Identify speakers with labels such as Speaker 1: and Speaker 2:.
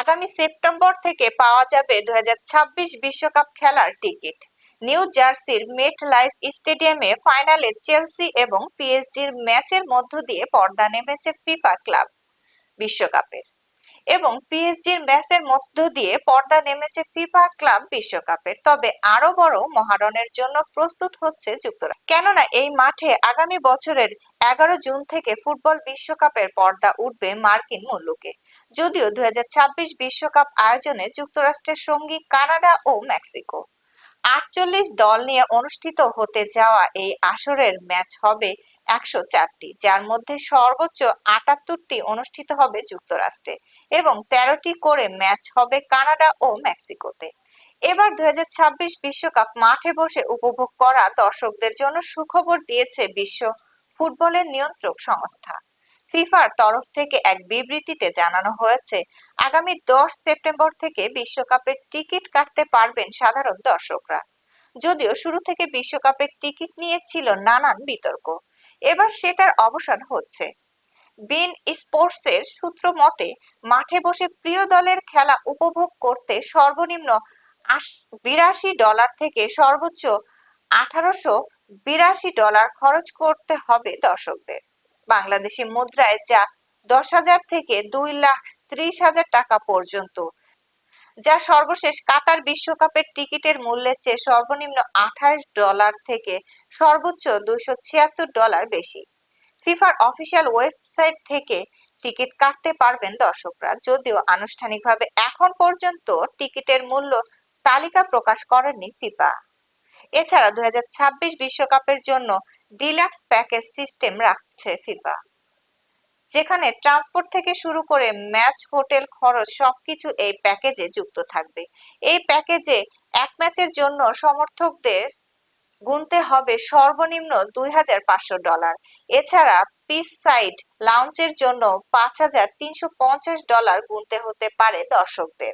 Speaker 1: আগামী সেপ্টেম্বর থেকে পাওয়া যাবে দু বিশ্বকাপ খেলার টিকিট। নিউ জার্সির মেট লাইফ স্টেডিয়ামে ফাইনালে চেলসি এবং পিএসজির ম্যাচের মধ্য দিয়ে পর্দা নেমেছে ফিফা ক্লাব। বিশ্বকাপের এবং পিএসজির ম্যাচের মধ্য দিয়ে পর্দা নেমেছে ফিফা ক্লাব বিশ্বকাপের। তবে আরও বড় মহারণের জন্য প্রস্তুত হচ্ছে যুক্তরাষ্ট্র। কেননা এই মাঠে আগামী বছরের এগারো জুন থেকে ফুটবল বিশ্বকাপের পর্দা উঠবে মার্কিন মুল্লুকে। যদিও দুই বিশ্বকাপ আয়োজনে যুক্তরাষ্ট্রের সঙ্গী কানাডা ও মেক্সিকো। আটচল্লিশ দল নিয়ে অনুষ্ঠিত হতে যাওয়া এই আসরের ম্যাচ হবে একশো চারটি, যার মধ্যে সর্বোচ্চ আটাত্তরটি অনুষ্ঠিত হবে যুক্তরাষ্ট্রে এবং তেরোটি করে ম্যাচ হবে কানাডা ও মেক্সিকোতে। এবার দুই বিশ্বকাপ মাঠে বসে উপভোগ করা দর্শকদের জন্য সুখবর দিয়েছে বিশ্ব ফুটবলের নিয়ন্ত্রক সংস্থা। ফিফার তরফ থেকে এক বিবৃতিতে জানানো হয়েছে, আগামী দশ সেপ্টেম্বর থেকে বিশ্বকাপের টিকিট কাটতে পারবেন সাধারণ দর্শকরা। যদিও শুরু থেকে বিশ্বকাপের টিকিট নিয়ে ছিল নানান বিতর্ক। এবার সেটার অবসান হচ্ছে। বিন স্পোর্টসের সূত্র মতে, মাঠে বসে প্রিয় দলের খেলা উপভোগ করতে সর্বনিম্ন বিরাশি ডলার থেকে সর্বোচ্চ আঠারোশো বিরাশি ডলার খরচ করতে হবে দর্শকদের। বাংলাদেশি মুদ্রায় যা দশ হাজার থেকে দুই লাখ ত্রিশ হাজার টাকা পর্যন্ত, যা সর্বশেষ কাতার বিশ্বকাপের টিকিটের মূল্যের চেয়ে সর্বনিম্ন আঠাশ ডলার থেকে সর্বোচ্চ দুইশো ছিয়াত্তর ডলার বেশি। ফিফার অফিসিয়াল ওয়েবসাইট থেকে টিকিট কাটতে পারবেন দর্শকরা, যদিও আনুষ্ঠানিকভাবে এখন পর্যন্ত টিকিটের মূল্য তালিকা প্রকাশ করেনি ফিফা। এছাড়া দুই বিশ্বকাপের জন্য ডিলাক্স প্যাকেজ সিস্টেম রাখছে ফিফা। যেখানে ট্রান্সপোর্ট থেকে শুরু করে ম্যাচ, হোটেল খরচ সবকিছু এই প্যাকেজে যুক্ত থাকবে। এই প্যাকেজে এক ম্যাচের জন্য সমর্থকদের গুনতে হবে সর্বনিম্ন দুই হাজার পাঁচশো ডলার। এছাড়া পিস সাইড লাউঞ্জের জন্য পাঁচ হাজার তিনশো পঞ্চাশ ডলার গুনতে হতে পারে দর্শকদের।